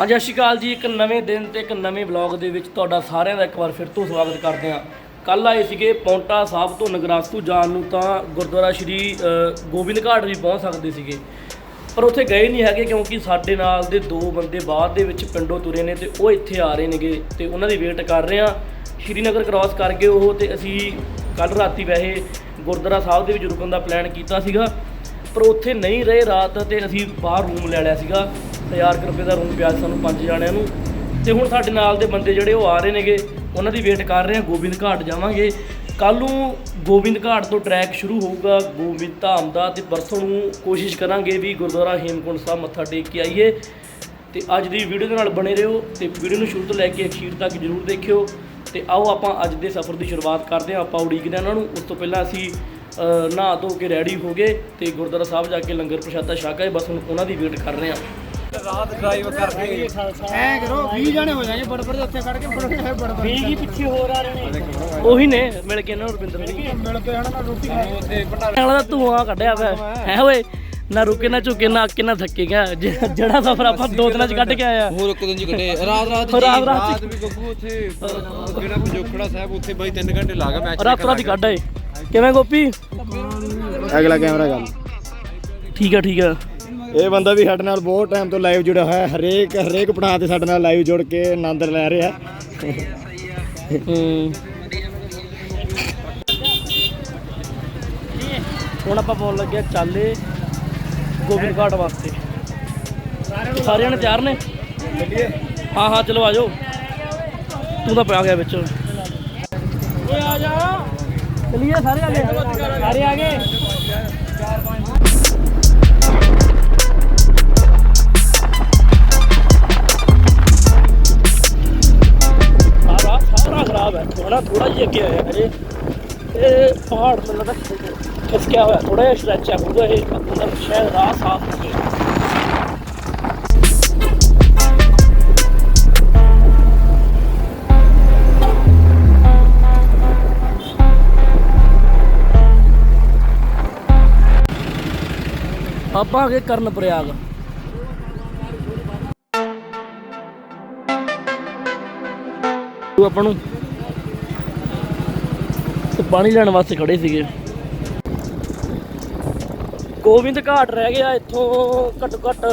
ਹਾਂਜੀ ਸਤਿ ਸ਼੍ਰੀ ਅਕਾਲ ਜੀ, ਇੱਕ ਨਵੇਂ ਦਿਨ ਤੇ ਇੱਕ ਨਵੇਂ ਵਲੌਗ ਦੇ ਵਿੱਚ ਤੁਹਾਡਾ ਸਾਰਿਆਂ ਦਾ ਇੱਕ ਵਾਰ ਫਿਰ ਤੋਂ ਸਵਾਗਤ ਕਰਦੇ ਹਾਂ। ਕੱਲ ਆਏ ਸੀਗੇ ਪੌਂਟਾ ਸਾਹਿਬ ਤੋਂ ਨਗਰਾਸਤੂ ਜਾਣ ਨੂੰ ਤਾਂ ਗੁਰਦੁਆਰਾ ਸ਼੍ਰੀ ਗੋਬਿੰਦ ਘਾਟ ਵੀ ਪਹੁੰਚ ਸਕਦੇ ਸੀਗੇ। ਪਰ ਉੱਥੇ ਗਏ ਨਹੀਂ ਹੈਗੇ ਕਿਉਂਕਿ ਸਾਡੇ ਨਾਲ ਦੇ ਦੋ ਬੰਦੇ ਬਾਅਦ ਦੇ ਵਿੱਚ ਪਿੰਡੋਂ ਤੁਰੇ ਨੇ ਤੇ ਉਹ ਇੱਥੇ ਆ ਰਹੇ ਨੇਗੇ ਤੇ ਉਹਨਾਂ ਦੀ ਵੇਟ ਕਰ ਰਹੇ ਆ ਸ਼੍ਰੀਨਗਰ ਕ੍ਰਾਸ ਕਰ ਗਏ ਉਹ ਤੇ ਅਸੀਂ ਕੱਲ ਰਾਤੀ ਵੈਸੇ ਗੁਰਦੁਆਰਾ ਸਾਹਿਬ ਦੇ ਵਿੱਚ ਰੁਕਣ ਦਾ ਪਲਾਨ ਕੀਤਾ ਸੀਗਾ। ਪਰ ਉੱਥੇ ਨਹੀਂ ਰਹੇ ਰਾਤ ਤੇ ਅਸੀਂ ਬਾਹਰ ਰੂਮ ਲੈ ਲਿਆ ਸੀਗਾ। 1000 ਰੁਪਏ ਦਾ ਰੂਮ ਵਿਆਜ ਸਾਨੂੰ ਪੰਜ ਜਾਣਿਆਂ ਨੂੰ। ਤੇ ਹੁਣ ਸਾਡੇ ਨਾਲ ਦੇ ਬੰਦੇ ਜਿਹੜੇ ਉਹ ਆ ਰਹੇ ਨੇਗੇ, ਉਹਨਾਂ ਦੀ ਵੇਟ ਕਰ ਰਹੇ ਆ ਗੋਬਿੰਦ ਘਾਟ ਜਾਵਾਂਗੇ। ਕੱਲ ਨੂੰ ਗੋਬਿੰਦ ਘਾਟ ਤੋਂ ਟਰੈਕ ਸ਼ੁਰੂ ਹੋਊਗਾ, ਗੋਬਿੰਦ ਧਾਮ ਦਾ, ਤੇ ਪਰਸੋਂ ਨੂੰ ਕੋਸ਼ਿਸ਼ ਕਰਾਂਗੇ ਵੀ ਗੁਰਦੁਆਰਾ ਹੇਮਕੁੰਟ ਸਾਹਿਬ ਮੱਥਾ ਟੇਕ ਕੇ ਆਈਏ। ਤੇ ਅੱਜ ਦੀ ਵੀਡੀਓ ਦੇ ਨਾਲ ਬਣੇ ਰਹੋ, ਤੇ ਵੀਡੀਓ ਨੂੰ ਸ਼ੁਰੂ ਤੋਂ ਲੈ ਕੇ ਅਖੀਰ ਤੱਕ ਜਰੂਰ ਦੇਖਿਓ। ਤੇ ਆਓ ਆਪਾਂ ਅੱਜ ਦੇ ਸਫ਼ਰ ਦੀ ਸ਼ੁਰੂਆਤ ਕਰਦੇ ਹਾਂ, ਆਪਾਂ ਉਡੀਕਦੇ ਹਾਂ ਉਹਨਾਂ ਨੂੰ। ਉਸ ਤੋਂ ਪਹਿਲਾਂ ਅਸੀਂ ਨਹਾ ਧੋ ਕੇ ਰੈਡੀ ਹੋ ਗਏ, ਤੇ ਗੁਰਦੁਆਰਾ ਸਾਹਿਬ ਜਾ ਕੇ ਲੰਗਰ ਪ੍ਰਸ਼ਾਦਾ ਛਕ ਆਏ, ਬਸ ਹੁਣ ਉਹਨਾਂ ਦੀ ਵੇਟ ਕਰ ਰਹੇ ਹਾਂ। ਰਾਤ ਡਰਾਈਵ ਕਰਕੇ ਐ ਕਰੋ 20 ਜਣੇ ਹੋ ਜਾਣਗੇ ਬੜ ਬੜ ਦੇ ਉੱਥੇ ਖੜ ਕੇ ਬੜ ਬੜ ਬੜ ਬੜ ਹੀ ਪਿੱਛੇ ਹੋਰ ਆ ਰਹੇ ਨੇ। ਉਹੀ ਨੇ ਮਿਲ ਕੇ ਇਹਨਾਂ ਨੂੰ ਰੁਪਿੰਦਰ ਨੂੰ ਮਿਲ ਕੇ ਹਣਾ ਨਾ ਰੋਟੀ ਖਾ ਉੱਥੇ ਭੰਡਾਰਾ ਵਾਲਾ ਦਾ ਧੂਆਂ ਕੱਢਿਆ ਪਿਆ। ਹੈ ਓਏ ਨਾ ਰੁਕੇ ਨਾ ਝੁਕੇ ਨਾ ਅੱਕੇ ਨਾ ਥੱਕੇ ਗਿਆ। ਜ- ਜਿਹੜਾ ਸਫ਼ਰ ਆਪਾਂ ਦੋ ਦਿਨਾਂ ਚ ਕੱਢ ਕੇ ਆਇਆ। ਹੋਰ ਇੱਕ ਦਿਨ ਚ ਕੱਢੇ। ਰਾਤ ਰਾਤ ਹੋਰ ਰਾਤ ਰਾਤ ਰਾਤ ਵੀ ਗੱਗੂ ਉੱਥੇ ਅਹ, ਜਿਹੜਾ ਪੰਜੋਖੜਾ ਸਾਹਿਬ ਉੱਥੇ ਬਾਈ 3 ਘੰਟੇ ਲਾ ਗਿਆ ਮੈਚ ਰਾਤ ਰਾਤ ਹੀ ਕੱਢ ਆਏ। ਕਿਵੇਂ ਗੋਪੀ? ਅਗਲਾ ਕੈਮਰਾ ਗੱਲ ਠੀਕ ਆ ਠੀਕ ਆ। ਇਹ ਬੰਦਾ ਵੀ ਸਾਡੇ ਨਾਲ ਬਹੁਤ ਟਾਈਮ ਤੋਂ ਲਾਈਵ ਜੁੜਿਆ ਹੋਇਆ ਹੈ। ਹਰੇਕ ਹਰੇਕ ਪੜਾਅ ਤੇ ਸਾਡੇ ਨਾਲ ਲਾਈਵ ਜੁੜ ਕੇ ਆਨੰਦ ਲੈ ਰਿਹਾ ਹੁਣ ਆਪਾਂ ਪਾਉਣ ਲੱਗਿਆ ਚਾਲੇ ਗੋਬਿੰਦ ਘਾਟ ਵਾਸਤੇ। ਸਾਰਿਆਂ ਨੇ ਤਿਆਰ ਨੇ? ਹਾਂ ਹਾਂ, ਚਲੋ ਆ ਜਾਓ। ਤੂੰ ਤਾਂ ਪਿਆ ਗਿਆ ਵਿੱਚ। ਓਏ ਆ ਜਾ। ਚਲਿਏ ਸਾਰੇ ਆ ਗਏ ਸਾਰੇ ਆ ਗਏ? ਖਰਾਬ ਹੈ। ਥੋੜਾ ਥੋੜਾ ਜਿਹਾ ਅੱਗੇ ਆਇਆ ਹਜੇ। ਇਹ ਪਹਾੜ ਮੈਨੂੰ ਲੱਗਦਾ ਖਿਸਕਿਆ ਹੋਇਆ ਥੋੜਾ ਜਿਹਾ ਸਟ੍ਰੈਚ ਹੈ ਪੂਰਾ ਇਹ ਅੰਦਰ ਸ਼ਾਇਦ ਰਾਹ ਸਾਫ਼ ਹੋ। ਗਿਆ ਆਪਾਂ ਅਗੇ ਕਰਨ ਪ੍ਰਯਾਗ ਆਪਾਂ ਨੂੰ ਪਾਣੀ ਲੈਣ ਵਾਸਤੇ ਖੜੇ ਸੀਗੇ। ਗੋਬਿੰਦ ਘਾਟ ਰਹਿ ਗਿਆ ਇੱਥੋਂ ਘੱਟੋ ਘੱਟ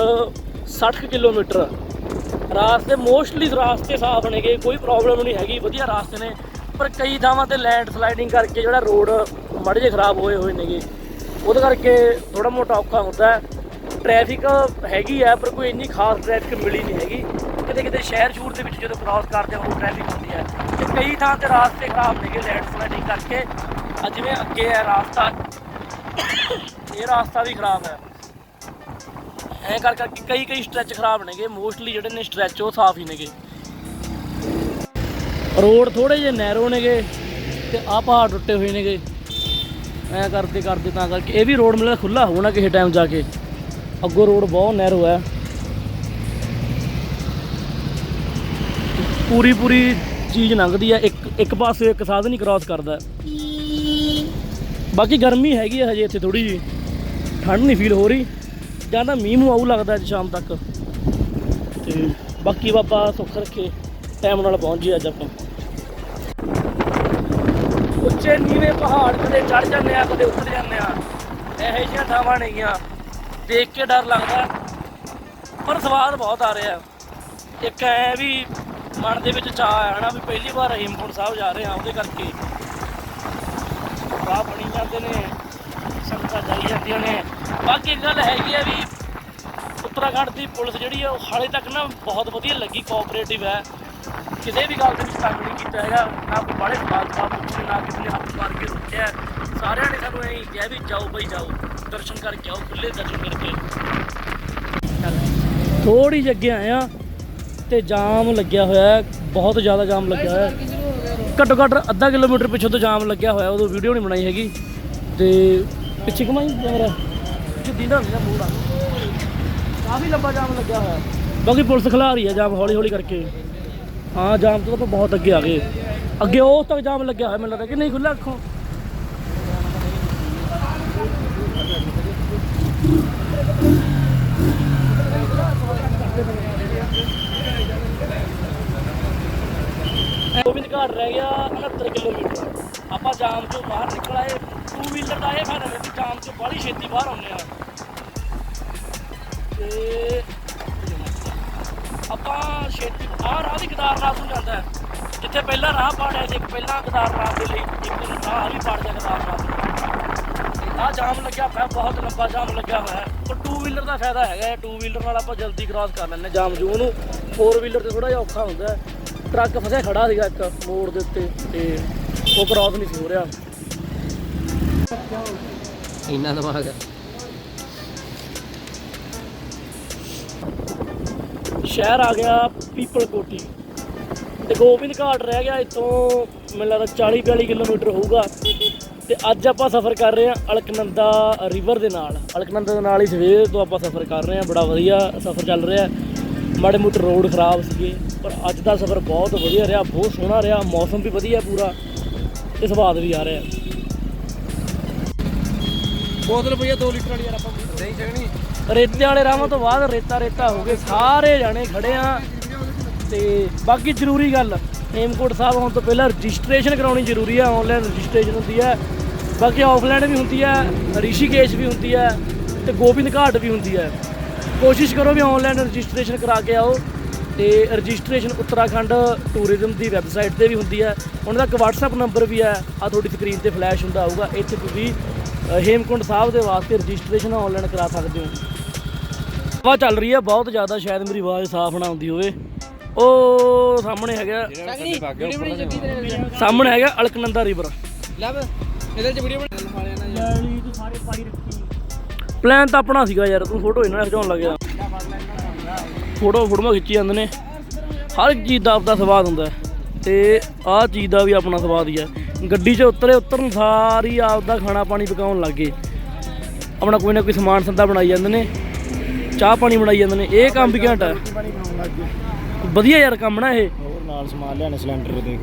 60 ਕਿਲੋਮੀਟਰ। ਰਾਸਤੇ ਮੋਸਟਲੀ ਰਾਸਤੇ ਸਾਫ਼ ਨੇਗੇ, ਕੋਈ ਪ੍ਰੋਬਲਮ ਨਹੀਂ ਹੈਗੀ, ਵਧੀਆ ਰਾਸਤੇ ਨੇ। ਪਰ ਕਈ ਥਾਵਾਂ ਤੇ ਲੈਂਡ ਸਲਾਈਡਿੰਗ ਕਰਕੇ ਜਿਹੜਾ ਰੋਡ ਮਾੜੇ ਜਿਹੇ ਖਰਾਬ ਹੋਏ ਹੋਏ ਨੇਗੇ। ਉਹਦੇ ਕਰਕੇ ਥੋੜਾ ਮੋਟਾ ਔਖਾ ਹੁੰਦਾ ਹੈ। ਟ੍ਰੈਫਿਕ ਹੈਗੀ ਹੈ, ਪਰ ਕੋਈ ਇੰਨੀ ਖਾਸ ਟ੍ਰੈਫਿਕ ਮਿਲੀ ਨਹੀਂ ਹੈਗੀ। ਕਿਤੇ ਕਿਤੇ ਸ਼ਹਿਰ ਸ਼ੂਰ ਦੇ ਵਿੱਚ ਜਦੋਂ ਕ੍ਰਾਸ ਕਰਦੇ ਹਾਂ ਉਹ ਟ੍ਰੈਫਿਕ ਹੁੰਦੀ ਹੈ। ਕਈ ਥਾਂ ਤੇ ਰਾਸਤੇ ਖਰਾਬ ਨੇਗੇ ਲੈਂਡ ਸਲਾਈਡਿੰਗ ਕਰਕੇ। ਆ ਜਿਵੇਂ ਅੱਗੇ ਹੈ ਰਾਸਤਾ, ਇਹ ਰਾਸਤਾ ਵੀ ਖਰਾਬ ਹੈ। ਐਂ ਕਰ ਕਰਕੇ ਕਈ ਕਈ ਸਟ੍ਰੈਚ ਖਰਾਬ ਨੇਗੇ ਮੋਸਟਲੀ ਜਿਹੜੇ ਨੇ ਸਟ੍ਰੈਚ ਉਹ ਸਾਫ਼ ਹੀ ਨੇਗੇ। ਰੋਡ ਥੋੜੇ ਜਿਹੇ ਨੈਰੋ ਨੇਗੇ ਤੇ ਆਹ ਪਹਾੜ ਟੁੱਟੇ ਹੋਏ ਨੇਗੇ। ਐਂ ਕਰਦੇ ਕਰਦੇ ਤਾਂ ਕਰਕੇ। ਇਹ ਵੀ ਰੋਡ ਮਿਲਦਾ ਖੁੱਲਾ ਹੋਣਾ ਕਿਸੇ ਟਾਈਮ ਜਾ ਕੇ। ਅੱਗੋਂ ਰੋਡ ਬਹੁਤ ਨੈਰੋ ਹੈ। ਪੂਰੀ ਪੂਰੀ ਚੀਜ਼ ਲੰਘਦੀ ਹੈ, ਇੱਕ ਇੱਕ ਪਾਸੇ ਇੱਕ ਸਾਧਨ ਹੀ ਕ੍ਰਾਸ ਕਰਦਾ ਬਾਕੀ ਗਰਮੀ ਹੈਗੀ ਹੈ ਹਜੇ ਇੱਥੇ ਥੋੜੀ ਜੀ ਠੰਡ ਨਹੀਂ ਫੀਲ ਹੋ ਰਹੀ। ਜਾਂ ਤਾਂ ਮੀਂਹ ਮੂੰਹ ਆਊ ਲੱਗਦਾ ਅੱਜ ਸ਼ਾਮ ਤੱਕ। ਤੇ ਬਾਕੀ ਬਾਬਾ ਸੁੱਖ ਰੱਖੇ ਟਾਈਮ ਨਾਲ ਪਹੁੰਚ ਜੀ ਅੱਜ ਆਪਾਂ। ਉੱਚੇ ਨੀਵੇਂ ਪਹਾੜ ਕਦੇ ਚੜ ਜਾਂਦੇ ਆ, ਕਦੇ ਉਤਰ ਜਾਂਦੇ ਆ। ਇਹੋ ਜਿਹੀਆਂ ਥਾਵਾਂ ਨੇਗੀਆਂ ਦੇਖ ਕੇ ਡਰ ਲੱਗਦਾ। ਪਰ ਸਵਾਦ ਬਹੁਤ ਆ ਰਿਹਾ। ਇੱਕ ਐ ਵੀ ਮਨ ਦੇ ਵਿੱਚ ਚਾਹ ਆਇਆ ਨਾ ਵੀ ਪਹਿਲੀ ਵਾਰ ਹੇਮਕੁੰਟ ਸਾਹਿਬ ਜਾ ਰਹੇ ਆ ਉਹਦੇ ਕਰਕੇ। ਰਾਹ ਬਣੀ ਜਾਂਦੇ ਨੇ, ਸੰਗਤਾਂ ਜਾਈ ਜਾਂਦੀਆਂ ਨੇ। ਬਾਕੀ ਇੱਕ ਗੱਲ ਹੈਗੀ ਆ ਵੀ ਉੱਤਰਾਖੰਡ ਦੀ ਪੁਲਿਸ ਜਿਹੜੀ ਆ, ਉਹ ਹਾਲੇ ਤੱਕ ਨਾ ਬਹੁਤ ਵਧੀਆ ਲੱਗੀ ਕੋਆਪਰੇਟਿਵ ਹੈ। ਕਿਸੇ ਵੀ ਗੱਲ ਦੇ ਵਿੱਚ ਤੰਗ ਨਹੀਂ ਕੀਤਾ ਹੈਗਾ, ਨਾ ਕੋਈ ਬਾਹਲੇ ਸਵਾਲ ਜਵਾਬ ਪੁੱਛੇ, ਨਾ ਕਿਸੇ ਨੇ ਹੱਥ ਮਾਰ ਕੇ ਰੋਕਿਆ। ਸਾਰਿਆਂ ਨੇ ਸਾਨੂੰ ਇਹੀ ਕਿਹਾ ਵੀ ਜਾਓ ਬਈ ਜਾਓ, ਦਰਸ਼ਨ ਕਰਕੇ ਆਓ ਖੁੱਲੇ ਦਰਸ਼ਨ ਕਰਕੇ। ਥੋੜੀ ਜਿਹੀ ਅੱਗੇ ਆਏ ਆ ਤੇ ਜਾਮ ਲੱਗਿਆ ਹੋਇਆ ਹੈ, ਬਹੁਤ ਜ਼ਿਆਦਾ ਜਾਮ ਲੱਗਿਆ ਹੋਇਆ ਹੈ। ਘੱਟੋ ਘੱਟ ਅੱਧਾ ਕਿਲੋਮੀਟਰ ਪਿੱਛੋਂ ਤੋਂ ਜਾਮ ਲੱਗਿਆ ਹੋਇਆ, ਉਦੋਂ ਵੀਡੀਓ ਨਹੀਂ ਬਣਾਈ ਹੈਗੀ। ਤੇ ਪਿੱਛੇ ਘਮਾਈ ਕੈਮਰਾ ਜਿੱਦੀ ਦਾ ਹੁੰਦਾ ਮੂੜਾ ਕਾਫੀ ਲੰਬਾ ਜਾਮ ਲੱਗਿਆ ਹੋਇਆ। ਬਾਕੀ ਪੁਲਿਸ ਖਿਲਾ ਰਹੀ ਹੈ ਜਾਮ ਹੌਲੀ ਹੌਲੀ ਕਰਕੇ। ਹਾਂ, ਜਾਮ ਤੋਂ ਆਪਾਂ ਬਹੁਤ ਅੱਗੇ ਆ ਗਏ। ਅੱਗੇ ਉਹ ਤੱਕ ਜਾਮ ਲੱਗਿਆ ਹੋਇਆ, ਮੈਨੂੰ ਲੱਗਦਾ ਕਿ ਨਹੀਂ ਖੁੱਲਾ ਅੱਖੋਂ। ਗੋਬਿੰਦ ਘਾਟ ਰਹਿ ਗਿਆ 69 ਕਿਲੋਮੀਟਰ। ਆਪਾਂ ਜਾਮ ਤੋਂ ਬਾਹਰ ਨਿਕਲ ਆਏ ਟੂ ਵੀਲਰ ਦਾ ਇਹ ਫਾਇਦਾ ਹੈ ਕਿ ਜਾਮ ਤੋਂ ਬਾਹਲੀ ਛੇਤੀ ਬਾਹਰ ਆਉਂਦੇ ਆ ਤੇ ਆਪਾਂ ਛੇਤੀ ਆਹ ਰਾਹ ਦੀ ਕੇਦਾਰਨਾਥ ਨੂੰ ਜਾਂਦਾ ਜਿੱਥੇ ਪਹਿਲਾਂ ਰਾਹ ਪਾੜਿਆ ਸੀ ਇੱਕ ਪਹਿਲਾਂ ਕੇਦਾਰਨਾਥ ਦੇ ਲਈ ਇੱਕ ਰਾਹ ਵੀ ਪਾੜ ਗਿਆ ਕੇਦਾਰਨਾਥ ਆ ਜਾਮ ਲੱਗਿਆ ਪਿਆ, ਬਹੁਤ ਲੰਬਾ ਜਾਮ ਲੱਗਿਆ ਹੋਇਆ ਹੈ। ਪਰ ਟੂ ਵੀਲਰ ਦਾ ਫਾਇਦਾ ਹੈਗਾ ਟੂ ਵੀਲਰ ਨਾਲ ਆਪਾਂ ਜਲਦੀ ਕ੍ਰਾਸ ਕਰ ਲੈਂਦੇ ਜਾਮ ਜੂ ਨੂੰ। ਫੋਰ ਵੀਲਰ ਤੇ ਥੋੜਾ ਜਿਹਾ ਔਖਾ ਹੁੰਦਾ ਹੈ। ਟਰੱਕ ਫਸਿਆ ਖੜਾ ਸੀਗਾ ਇੱਕ ਮੋੜ ਦੇ ਉੱਤੇ ਤੇ ਉਹ ਕ੍ਰਾਸ ਨਹੀਂ ਸੀ ਹੋ ਰਿਹਾ। ਇੰਨਾ ਦਿਮਾਗ ਸ਼ਹਿਰ ਆ ਗਿਆ ਪੀਪਲ ਕੋਟੀ। ਤੇ ਗੋਬਿੰਦ ਘਾਟ ਰਹਿ ਗਿਆ ਇੱਥੋਂ ਮੈਨੂੰ ਲੱਗਦਾ 40 42 ਕਿਲੋਮੀਟਰ ਹੋਊਗਾ। ਤੇ ਅੱਜ ਆਪਾਂ ਸਫ਼ਰ ਕਰ ਰਹੇ ਹਾਂ ਅਲਕਨੰਦਾ ਰਿਵਰ ਦੇ ਨਾਲ। ਅਲਕਨੰਦਾ ਦੇ ਨਾਲ ਹੀ ਸਵੇਰ ਤੋਂ ਆਪਾਂ ਸਫ਼ਰ ਕਰ ਰਹੇ ਹਾਂ ਬੜਾ ਵਧੀਆ ਸਫ਼ਰ ਚੱਲ ਰਿਹਾ ਮਾੜੇ ਮੋਟੇ ਰੋਡ ਖਰਾਬ ਸੀਗੇ ਪਰ ਅੱਜ ਦਾ ਸਫ਼ਰ ਬਹੁਤ ਵਧੀਆ ਰਿਹਾ ਬਹੁਤ ਸੋਹਣਾ ਰਿਹਾ ਮੌਸਮ ਵੀ ਵਧੀਆ ਪੂਰਾ ਤੇ ਸਵਾਦ ਵੀ ਆ ਰਿਹਾ। ਬੋਤਲ ਪਈ ਆ 2 ਲੀਟਰ ਵਾਲੀ ਯਾਰ ਆਪਾਂ ਨਹੀਂ ਸਕਣੀ ਰੇਤੇ ਵਾਲੇ ਰਾਹਾਂ ਤੋਂ ਬਾਅਦ ਰੇਤਾ ਰੇਤਾ ਹੋ ਗਏ ਸਾਰੇ ਜਾਣੇ ਖੜੇ ਆ। ਤੇ ਬਾਕੀ ਜ਼ਰੂਰੀ ਗੱਲ ਹੇਮਕੋਟ ਸਾਹਿਬ ਆਉਣ ਤੋਂ ਪਹਿਲਾਂ ਰਜਿਸਟ੍ਰੇਸ਼ਨ ਕਰਾਉਣੀ ਜ਼ਰੂਰੀ ਹੈ ਆਨਲਾਈਨ ਰਜਿਸਟ੍ਰੇਸ਼ਨ ਹੁੰਦੀ ਹੈ ਬਾਕੀ ਆਫਲਾਈਨ ਵੀ ਹੁੰਦੀ ਹੈ ਰਿਸ਼ੀਕੇਸ਼ ਵੀ ਹੁੰਦੀ ਹੈ ਤੇ ਗੋਬਿੰਦ ਘਾਟ ਵੀ ਹੁੰਦੀ ਹੈ ਕੋਸ਼ਿਸ਼ ਕਰੋ ਵੀ ਆਨਲਾਈਨ ਰਜਿਸਟ੍ਰੇਸ਼ਨ ਕਰਾ ਕੇ ਆਓ ਤੇ ਰਜਿਸਟ੍ਰੇਸ਼ਨ ਉੱਤਰਾਖੰਡ ਟੂਰਿਜ਼ਮ ਦੀ ਵੈਬਸਾਈਟ ਤੇ ਵੀ ਹੁੰਦੀ ਹੈ। ਉਹਨਾਂ ਦਾ ਇੱਕ WhatsApp ਨੰਬਰ ਵੀ ਹੈ। ਆ ਤੁਹਾਡੀ ਸਕਰੀਨ ਤੇ ਫਲੈਸ਼ ਹੁੰਦਾ ਹੋਊਗਾ। ਇੱਥੇ ਤੁਸੀਂ ਅ, ਹੇਮਕੁੰਟ ਸਾਹਿਬ ਦੇ ਵਾਸਤੇ ਰਜਿਸਟ੍ਰੇਸ਼ਨ ਆਨਲਾਈਨ ਕਰਾ ਸਕਦੇ ਹੋ। ਹਵਾ ਚੱਲ ਰਹੀ ਹੈ। ਬਹੁਤ ਜ਼ਿਆਦਾ ਸ਼ਾਇਦ ਮੇਰੀ ਆਵਾਜ਼ ਸਾਫ਼ ਨਾ ਆਉਂਦੀ ਹੋਵੇ। ਉਹ ਸਾਹਮਣੇ ਹੈਗਾ ਸਾਹਮਣੇ ਹੈਗਾ ਅਲਕਨੰਦਾ ਰਿਵਰ ਲੱਭ ਇਹਦੇ ਚ ਵੀਡੀਓ ਬਣਾ ਨਾਲ ਲੈਲੀ ਤੂੰ ਸਾਰੇ ਪਾਈ ਪਲਾਨ ਤਾਂ ਆਪਣਾ ਸੀਗਾ ਯਾਰ ਤੂੰ ਫੋਟੋ ਇਹਨਾਂ ਖਿਚਾਉਣ ਲੱਗ ਗਿਆ ਫੋਟੋ ਫੋਟੋਆਂ ਖਿੱਚੀ ਜਾਂਦੇ ਨੇ। ਹਰ ਇੱਕ ਚੀਜ਼ ਦਾ ਆਪਦਾ ਸਵਾਦ ਹੁੰਦਾ ਹੈ। ਤੇ ਆਹ ਚੀਜ਼ ਦਾ ਵੀ ਆਪਣਾ ਸਵਾਦ ਹੀ ਹੈ। ਗੱਡੀ 'ਚ ਉਤਰੇ ਉਤਰਨ ਸਾਰੀ ਆਪਦਾ ਖਾਣਾ ਪਾਣੀ ਪਕਾਉਣ ਲੱਗ ਗਏ। ਆਪਣਾ ਕੋਈ ਨਾ ਕੋਈ ਸਮਾਨ ਸੰਦਾ ਬਣਾਈ ਜਾਂਦੇ ਨੇ। ਚਾਹ ਪਾਣੀ ਬਣਾਈ ਜਾਂਦੇ ਨੇ। ਇਹ ਕੰਮ ਵੀ ਘੈਂਟ ਹੈ। ਵਧੀਆ ਯਾਰ ਕੰਮ ਨਾ ਇਹ। ਹੋਰ ਨਾਲ ਸਮਾਨ ਲਿਆਣੇ ਸਿਲੰਡਰ ਦੇਖ।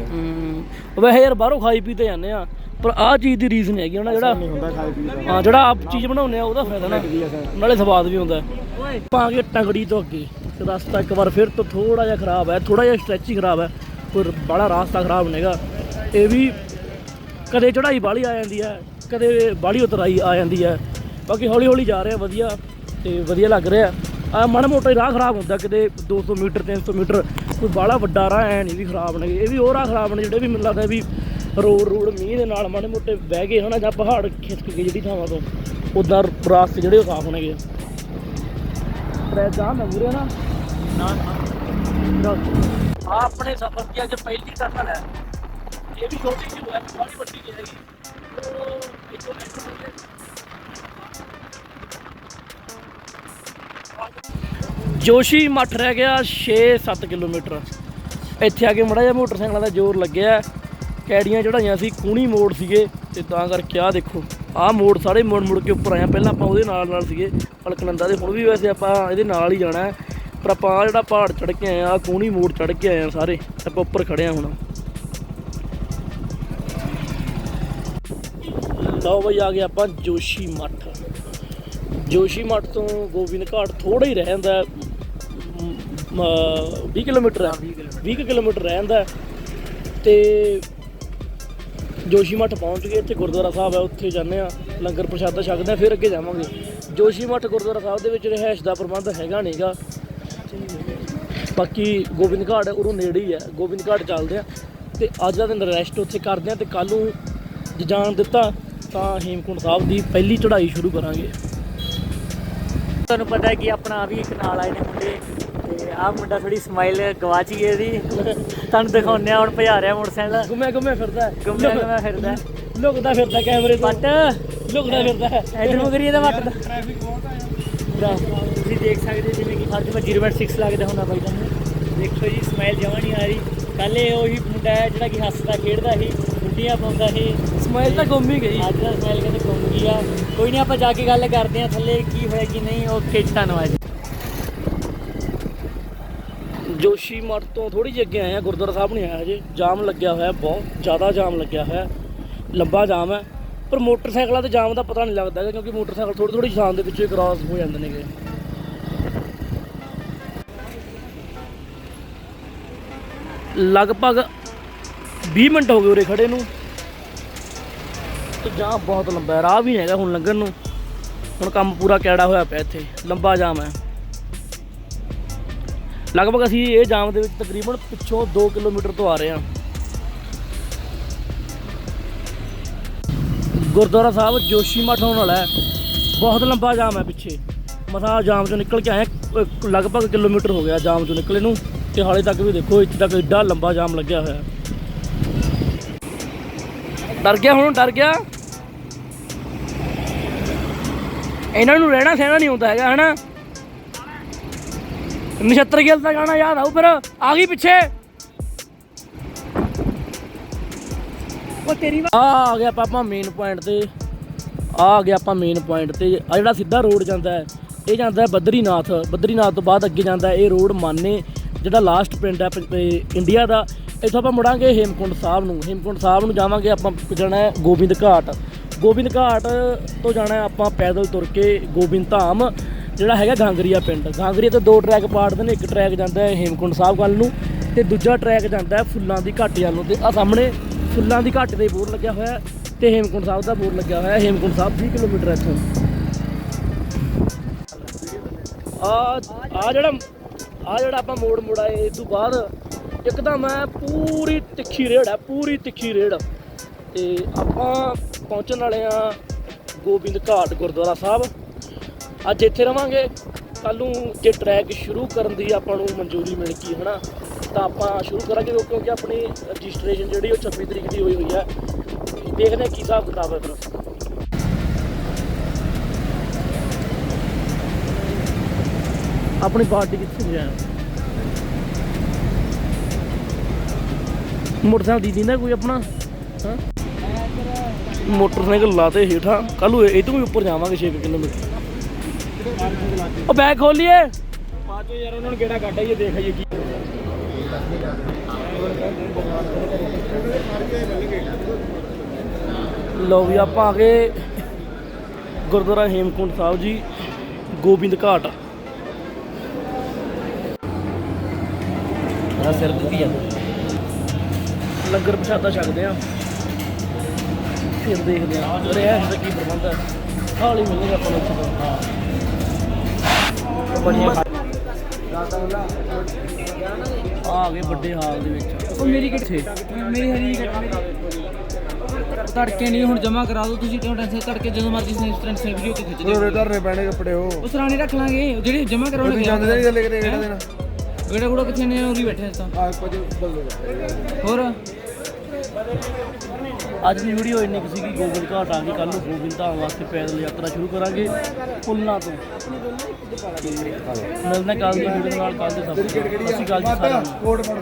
ਵੈਸੇ ਯਾਰ ਬਾਹਰੋਂ ਖਾਈ ਪੀ ਤੇ ਜਾਂਦੇ ਆ। ਪਰ ਆਹ ਚੀਜ਼ ਦੀ ਰੀਜ਼ਨ ਹੈਗੀ ਨਾ ਜਿਹੜਾ ਹੁੰਦਾ ਪੀ ਹਾਂ ਜਿਹੜਾ ਆਪ ਚੀਜ਼ ਬਣਾਉਂਦੇ ਆ ਉਹਦਾ ਫਾਇਦਾ ਨਾ। ਨਾਲੇ ਸਵਾਦ ਵੀ ਹੁੰਦਾ। ਹੈ ਪਾਂਗੇ ਟੰਗੜੀ ਤੋਂ ਅੱਗੇ। ਤੇ ਰਸਤਾ ਇੱਕ ਵਾਰ ਫਿਰ ਤੋਂ ਥੋੜਾ ਜਿਹਾ ਖਰਾਬ ਹੈ ਥੋੜਾ ਜਿਹਾ ਸਟ੍ਰੈਚ ਹੀ ਖਰਾਬ ਹੈ ਕੋਈ ਬੜਾ ਰਾਸਤਾ ਖਰਾਬ ਨਹੀਂਗਾ ਇਹ ਵੀ ਕਦੇ ਚੜਾਈ ਬਾਹਲੀ ਆ ਜਾਂਦੀ ਹੈ ਕਦੇ ਬਾਹਲੀ ਉਤਰਾਈ ਆ ਜਾਂਦੀ ਹੈ। ਬਾਕੀ ਹੌਲੀ ਹੌਲੀ ਜਾ ਰਿਹਾ ਵਧੀਆ। ਤੇ ਵਧੀਆ ਲੱਗ ਰਿਹਾ। ਆ ਮਾੜਾ ਮੋਟਾ ਹੀ ਰਾਹ ਖਰਾਬ ਹੁੰਦਾ ਕਿਤੇ 200 ਮੀਟਰ 300 ਮੀਟਰ। ਕੋਈ ਬਾਹਲਾ ਵੱਡਾ ਰਾਹ ਐ ਨਹੀਂ ਵੀ ਖਰਾਬ ਨੇ ਇਹ ਵੀ ਉਹ ਰਾਹ ਖਰਾਬ ਨੇ ਜਿਹੜੇ ਵੀ ਮੈਨੂੰ ਲੱਗਦਾ ਵੀ ਰੋਡ ਰੋਡ ਮੀਂਹ ਦੇ ਨਾਲ ਮਾੜੇ ਮੋਟੇ ਬਹਿ ਗਏ ਹਨਾ ਜਾਂ ਪਹਾੜ ਖਿਸਕ ਗਏ ਜਿਹੜੀ ਥਾਵਾਂ ਤੋਂ। ਉਦਾਂ ਰਾਸਤੇ ਜਿਹੜੇ ਉਹ ਸਾਫ਼ ਹੋਣਗੇ ਜਾਮ ਹੈ ਮੂਰੇ ਨਾ ਨਾ। ਨਾ ਆ ਆਪਣੇ ਸਫ਼ਰ ਦੀ ਅੱਜ ਪਹਿਲੀ ਟਰਨਲ ਹੈ। ਇਹ ਵੀ ਛੋਟੀ ਜਿਹੀ ਹੈ ਬੜੀ ਵੱਡੀ ਨਹੀਂ ਹੈਗੀ। ਜੋਸ਼ੀ ਮੱਠ ਰਹਿ ਗਿਆ 6-7 ਕਿਲੋਮੀਟਰ। ਇੱਥੇ ਆ ਕੇ ਮੜਾ ਜਿਹਾ ਮੋਟਰਸਾਈਕਲਾਂ ਦਾ ਜ਼ੋਰ ਲੱਗਿਆ। ਕੈੜੀਆਂ ਚੜਾਈਆਂ ਸੀ, ਕੂਣੀ ਮੋੜ ਸੀਗੇ ਤੇ ਤਾਂ ਕਰਕੇ ਆਹ ਦੇਖੋ, ਆਹ ਮੋੜ ਸਾਰੇ ਮੁੜ ਮੁੜ ਕੇ ਉੱਪਰ ਆਇਆ ਪਹਿਲਾਂ ਆਪਾਂ ਉਹਦੇ ਨਾਲ ਨਾਲ ਸੀਗੇ ਅਲਕਨੰਦਾ ਦੇ, ਹੁਣ ਵੀ ਵੈਸੇ ਆਪਾਂ ਇਹਦੇ ਨਾਲ ਹੀ ਜਾਣਾ ਪਰ ਆਪਾਂ ਆਹ ਜਿਹੜਾ ਪਹਾੜ ਚੜ ਕੇ ਆਏ ਆ, ਆਹ ਕੂਣੀ ਮੋੜ ਚੜ ਕੇ ਆਏ ਆ ਸਾਰੇ, ਆਪਾਂ ਉੱਪਰ ਖੜੇ ਆ ਹੁਣ। ਲਓ ਬਈ, ਆ ਗਏ ਆਪਾਂ ਜੋਸ਼ੀ ਮੱਠ। ਜੋਸ਼ੀ ਮੱਠ ਤੋਂ ਗੋਬਿੰਦ ਘਾਟ ਥੋੜਾ ਹੀ ਰਹਿ ਜਾਂਦਾ ਹੈ। 20 ਕਿਲੋਮੀਟਰ ਹੈ 20 ਕੁ ਕਿਲੋਮੀਟਰ ਰਹਿ ਜਾਂਦਾ ਹੈ। ਤੇ ਜੋਸ਼ੀ ਮੱਠ ਪਹੁੰਚ ਗਏ, ਇੱਥੇ ਗੁਰਦੁਆਰਾ ਸਾਹਿਬ ਹੈ, ਉੱਥੇ ਜਾਂਦੇ ਆ ਲੰਗਰ ਪ੍ਰਸ਼ਾਦਾ ਛਕਦੇ ਆ ਫਿਰ ਅੱਗੇ ਜਾਵਾਂਗੇ। ਜੋਸ਼ੀ ਮੱਠ ਗੁਰਦੁਆਰਾ ਸਾਹਿਬ ਦੇ ਵਿੱਚ ਰਿਹਾਇਸ਼ ਦਾ ਪ੍ਰਬੰਧ ਹੈਗਾ ਨਹੀਂਗਾ ਬਾਕੀ ਗੋਬਿੰਦ ਘਾਟ ਉਰੋਂ ਨੇੜੇ ਹੀ ਹੈ, ਗੋਬਿੰਦ ਘਾਟ ਚੱਲਦੇ ਆ ਤੇ ਅੱਜ ਦਾ ਦਿਨ ਰੈਸਟ ਉੱਥੇ ਕਰਦੇ ਆ ਤੇ ਕੱਲ ਨੂੰ ਜੇ ਜਾਣ ਦਿੱਤਾ ਤਾਂ ਹੇਮਕੁੰਟ ਸਾਹਿਬ ਦੀ ਪਹਿਲੀ ਚੜ੍ਹਾਈ ਸ਼ੁਰੂ ਕਰਾਂਗੇ। ਤੁਹਾਨੂੰ ਪਤਾ ਹੈ ਕਿ ਆਪਣਾ ਆ ਵੀ ਇੱਕ ਨਾਲ ਆਏ ਨੇ ਮੁੰਡੇ। ਆਹ ਮੁੰਡਾ ਥੋੜੀ ਸਮਾਈਲ ਗਵਾਚ ਗਈ ਇਹਦੀ। ਤੁਹਾਨੂੰ ਦਿਖਾਉਂਦੇ ਆ ਹੁਣ ਭਜਾ ਰਿਹਾ ਮੋਟਰਸਾਈਕਲ। ਗੁੰਮੇ ਗੁੰਮੇ ਫਿਰਦਾ ਹੈ। ਗੁੰਮਿਆ ਗੁੰਮਿਆ ਫਿਰਦਾ। ਲੁਕਦਾ ਫਿਰਦਾ ਕੈਮਰੇ ਤੋਂ। ਬੱਟ ਲੁਕਦਾ ਫਿਰਦਾ ਇਧਰ ਮਗਰੀ ਇਹਦਾ ਵੱਟ ਦਾ ਪੂਰਾ ਤੁਸੀਂ ਦੇਖ ਸਕਦੇ ਜਿਵੇਂ ਕਿ ਫਰਜ਼ ਮੈਂ 0.6 ਲੱਗਦਾ ਹੁੰਦਾ ਬਾਈ ਤੁਹਾਨੂੰ। ਦੇਖੋ ਜੀ ਸਮਾਈਲ ਜਮਾਂ ਨਹੀਂ ਆ ਰਹੀ। ਕੱਲ ਇਹ ਉਹੀ ਮੁੰਡਾ ਹੈ ਜਿਹੜਾ ਕਿ ਹੱਸਦਾ ਖੇਡਦਾ ਸੀ ਗੁੱਡੀਆਂ ਪਾਉਂਦਾ ਸੀ। ਸਮਾਈਲ ਤਾਂ ਗੁੰਮ ਹੀ ਗਈ। ਅੱਜ ਦਾ ਸਮਾਈਲ ਕਹਿੰਦੇ ਗੁੰਮ ਗਈ ਆ। ਕੋਈ ਨਹੀਂ ਆਪਾਂ ਜਾ ਕੇ ਗੱਲ ਕਰਦੇ ਆ ਥੱਲੇ ਕੀ ਹੋਇਆ ਕੀ ਨਹੀਂ ਓਕੇ ਜੀ ਧੰਨਵਾਦ ਜੀ ਜੋਸ਼ੀ ਮੱਠ ਤੋਂ ਥੋੜੀ ਜਿਹੀ ਅੱਗੇ ਆਏ ਆ ਗੁਰਦੁਆਰਾ ਸਾਹਿਬ ਨਹੀਂ ਆਇਆ ਹਜੇ। ਜਾਮ ਲੱਗਿਆ ਹੋਇਆ, ਬਹੁਤ ਜ਼ਿਆਦਾ ਜਾਮ ਲੱਗਿਆ ਹੋਇਆ। ਲੰਬਾ ਜਾਮ ਹੈ। ਪਰ ਮੋਟਰਸਾਈਕਲਾਂ ਤੇ ਜਾਮ ਦਾ ਪਤਾ ਨਹੀਂ ਲੱਗਦਾ ਹੈਗਾ, ਕਿਉਂਕਿ ਮੋਟਰਸਾਈਕਲ ਥੋੜੀ ਥੋੜੀ ਸ਼ਾਨ ਦੇ ਵਿੱਚੋਂ ਹੀ ਕ੍ਰਾਸ ਹੋ ਜਾਂਦੇ ਨੇਗੇ। ਲਗਭਗ 20 ਮਿੰਟ ਹੋ ਗਏ ਉਰੇ ਖੜੇ ਨੂੰ। ਤੇ ਜਾਮ ਬਹੁਤ ਲੰਬਾ ਹੈ। ਰਾਹ ਵੀ ਨਹੀਂ ਹੈਗਾ ਹੁਣ ਲੰਘਣ ਨੂੰ। ਹੁਣ ਕੰਮ ਪੂਰਾ ਕਿਹੜਾ ਹੋਇਆ ਪਿਆ ਇੱਥੇ। ਲੰਬਾ ਜਾਮ ਹੈ। ਲਗਭਗ ਅਸੀਂ ਇਹ ਜਾਮ ਦੇ ਵਿੱਚ ਤਕਰੀਬਨ ਪਿੱਛੋਂ 2 ਕਿਲੋਮੀਟਰ ਤੋਂ ਆ ਰਹੇ ਹਾਂ। ਗੁਰਦੁਆਰਾ ਸਾਹਿਬ ਜੋਸ਼ੀ ਮਠ ਹੋਣ ਵਾਲਾ ਹੈ। ਬਹੁਤ ਲੰਬਾ ਜਾਮ ਹੈ ਪਿੱਛੇ। ਮਸਾ ਜਾਮ ਚੋਂ ਨਿਕਲ ਕੇ ਆਏ ਲਗਭਗ ਕਿਲੋਮੀਟਰ ਹੋ ਗਿਆ ਜਾਮ ਚੋਂ ਨਿਕਲੇ ਨੂੰ। ਤੇ ਹਾਲੇ ਤੱਕ ਵੀ ਦੇਖੋ, ਇੱਥੇ ਤੱਕ ਏਡਾ ਲੰਬਾ ਜਾਮ ਲੱਗਿਆ ਹੋਇਆ ਡਰ ਗਿਆ ਹੁਣ, ਡਰ ਗਿਆ। ਇਹਨਾਂ ਨੂੰ ਰਹਿਣਾ ਸਹਿਣਾ ਨਹੀਂ ਹੁੰਦਾ ਹੈਗਾ, ਹਨਾ? ਨਛੱਤਰ ਗਿੱਲ ਦਾ ਗਾਣਾ ਯਾਦ ਆਉ ਫਿਰ, ਆ ਗਈ ਪਿੱਛੇ। ਉਹ ਤੇਰੀ ਆ ਆ ਗਿਆ ਆਪਾਂ ਮੇਨ ਪੁਆਇੰਟ ਤੇ। ਆ ਆ ਗਿਆ ਆਪਾਂ ਮੇਨ ਪੁਆਇੰਟ ਤੇ। ਆ ਜਿਹੜਾ ਸਿੱਧਾ ਰੋਡ ਜਾਂਦਾ ਹੈ, ਇਹ ਜਾਂਦਾ ਹੈ ਬਦਰੀਨਾਥ। ਬਦਰੀਨਾਥ ਤੋਂ ਬਾਅਦ ਅੱਗੇ ਜਾਂਦਾ ਹੈ ਇਹ ਰੋਡ ਮਾਨੇ, ਜਿਹੜਾ ਲਾਸਟ ਪਿੰਡ ਹੈ ਇੰਡੀਆ ਦਾ। ਇੱਥੋਂ ਆਪਾਂ ਮੁੜਾਂਗੇ ਹੇਮਕੁੰਡ ਸਾਹਿਬ ਨੂੰ। ਹੇਮਕੁੰਡ ਸਾਹਿਬ ਨੂੰ ਜਾਵਾਂਗੇ ਆਪਾਂ ਜਾਣਾ ਹੈ ਗੋਬਿੰਦ ਘਾਟ। ਗੋਬਿੰਦ ਘਾਟ ਤੋਂ ਜਾਣਾ ਆਪਾਂ ਪੈਦਲ ਤੁਰ ਕੇ ਗੋਬਿੰਦ ਧਾਮ। ਜਿਹੜਾ ਹੈਗਾ ਗਾਂਗਰੀਆ ਪਿੰਡ। ਗਾਂਗਰੀਆ ਤੋਂ ਦੋ ਟਰੈਕ ਪਾੜਦੇ ਨੇ, ਇੱਕ ਟਰੈਕ ਜਾਂਦਾ ਹੈ ਹੇਮਕੁੰਡ ਸਾਹਿਬ ਵੱਲ ਨੂੰ ਤੇ ਦੂਜਾ ਟਰੈਕ ਜਾਂਦਾ ਹੈ ਫੁੱਲਾਂ ਦੀ ਘਾਟੀ ਵੱਲ ਨੂੰ ਤੇ ਆ ਸਾਹਮਣੇ ਫੁੱਲਾਂ ਦੀ ਘਾਟੀ ਦੇ ਬੋਰ ਲੱਗਿਆ ਹੋਇਆ ਹੈ ਤੇ ਹੇਮਕੁੰਡ ਸਾਹਿਬ ਦਾ ਬੋਰ ਲੱਗਿਆ ਹੋਇਆ ਹੈ। ਹੇਮਕੁੰਡ ਸਾਹਿਬ 20 ਕਿਲੋਮੀਟਰ ਇੱਥੋਂ। ਆ ਆ ਜਿਹੜਾ ਆ ਜਿਹੜਾ ਆਪਾਂ ਮੋੜ ਮੁੜਾ ਇਹ ਤੋਂ ਬਾਅਦ ਇੱਕਦਮ ਹੈ ਪੂਰੀ ਤਿੱਖੀ ਰੇੜ ਹੈ, ਪੂਰੀ ਤਿੱਖੀ ਰੇੜ। ਤੇ ਆਪਾਂ ਪਹੁੰਚਣ ਵਾਲੇ ਆ ਗੋਬਿੰਦ ਘਾਟ ਗੁਰਦੁਆਰਾ ਸਾਹਿਬ। ਅੱਜ ਇੱਥੇ ਰਵਾਂਗੇ। ਕੱਲ ਨੂੰ ਜੇ ਟਰੈਕ ਸ਼ੁਰੂ ਕਰਨ ਦੀ ਆਪਾਂ ਨੂੰ ਮਨਜ਼ੂਰੀ ਮਿਲ ਗਈ ਹਨਾ? ਤਾਂ ਆਪਾਂ ਸ਼ੁਰੂ ਕਰਾਂਗੇ ਕਿਉਂਕਿ ਆਪਣੀ ਰਜਿਸਟ੍ਰੇਸ਼ਨ ਜਿਹੜੀ ਉਹ 26 ਤਰੀਕ ਦੀ ਹੋਈ ਹੋਈ ਹੈ। ਦੇਖਦੇ ਹਾਂ ਕੀ ਹਿਸਾਬ ਕਿਤਾਬ ਹੈ ਫਿਰ। ਆਪਣੀ ਪਾਰਟੀ ਕਿੱਥੇ ਗਿਆ ਮੋਟਰਸਾਈਕਲ ਦੀ ਦਿੰਦਾ ਕੋਈ ਆਪਣਾ? ਹਾਂ? ਮੋਟਰਸਾਈਕਲ ਲਾਤੇ ਹੇਠਾਂ। ਕੱਲ ਨੂੰ ਇਹ ਤੋਂ ਵੀ ਉੱਪਰ ਜਾਵਾਂਗੇ 6 ਕਿਲੋਮੀਟਰ। ਉਹ ਬੈਗ ਖੋਲੀਏ। ਪਾਜੋ ਯਾਰ ਉਹਨਾਂ ਨੂੰ ਕਿਹੜਾ ਕੱਢ ਆਈਏ ਦੇਖ ਆਈਏ ਕੀ ਲਓ ਵੀ ਆਪਾਂ ਆ ਗਏ ਗੁਰਦੁਆਰਾ ਹੇਮਕੁੰਟ ਸਾਹਿਬ ਜੀ ਗੋਬਿੰਦ ਘਾਟ। ਆ ਸਿਰ ਦੁਖੀ ਜਾਂਦਾ ਲੰਗਰ ਪ੍ਰਸ਼ਾਦਾ ਛਕਦੇ ਆ। ਫਿਰ ਦੇਖਦੇ ਆ। ਦਾ ਕੀ ਪ੍ਰਬੰਧ ਹੈ ਹਾਲ ਹੀ ਮਿਲੇਗਾ ਆਪਾਂ ਨੂੰ ਤਾਂ। ਬੜੀਆਂ ਆ ਗਏ ਵੱਡੇ ਹਾਲ ਦੇ ਵਿੱਚ। ਉਹ ਮੇਰੀ ਕਿੱਥੇ ਮੇਰੀ ਹਰੀ ਤੜਕੇ ਨਹੀਂ ਹੁਣ ਜਮਾ ਕਰਾ ਦਿਓ ਤੁਸੀਂ ਕਿਉਂ ਟੈਨਸ਼ਨ ਤੜਕੇ ਜਦੋਂ ਮਰਜ਼ੀ ਸੈਂਸ ਸੇ ਵੀਡੀਓ ਤੇ ਖਿੱਚ ਦਿਓ ਉਹਰੇ ਧਰਨੇ ਪੈਣੇ ਕੱਪੜੇ ਉਹ। ਉਹ ਸਰਾਣੇ ਰੱਖ ਲਾਂਗੇ ਜਿਹੜੇ ਜਮਾ ਕਰਾਉਣਗੇ। ਜਾਂਦੇ ਨਹੀਂ ਚੱਲੇ ਕਿਤੇ ਕਿਹੜਾ ਦਿਨ ਗੇੜਾ ਗੁੜਾ ਕਿੱਥੇ ਨੇ ਉਰੀ ਬੈਠੇ ਤਾਂ। ਆ ਕੁਝ ਬੱਲੇ। ਹੋਰ? ਅੱਜ ਦੀ ਵੀਡੀਓ ਇੰਨੀ ਕੁ ਸੀਗੀ, ਗੋਬਿੰਦ ਘਾਟ ਆ ਗਈ ਕੱਲ ਨੂੰ ਗੋਬਿੰਦ ਧਾਮ ਵਾਸਤੇ ਪੈਦਲ ਯਾਤਰਾ ਸ਼ੁਰੂ ਕਰਾਂਗੇ ਪੁੱਲਾਂ ਤੋਂ। ਤੇ ਕੱਲ ਦੀ ਵੀਡੀਓ ਨਾਲ ਕੱਲ ਦੇ ਸਭ ਅਸੀਂ ਕੱਲ ਜੀ ਸਾਰਿਆਂ ਨੂੰ।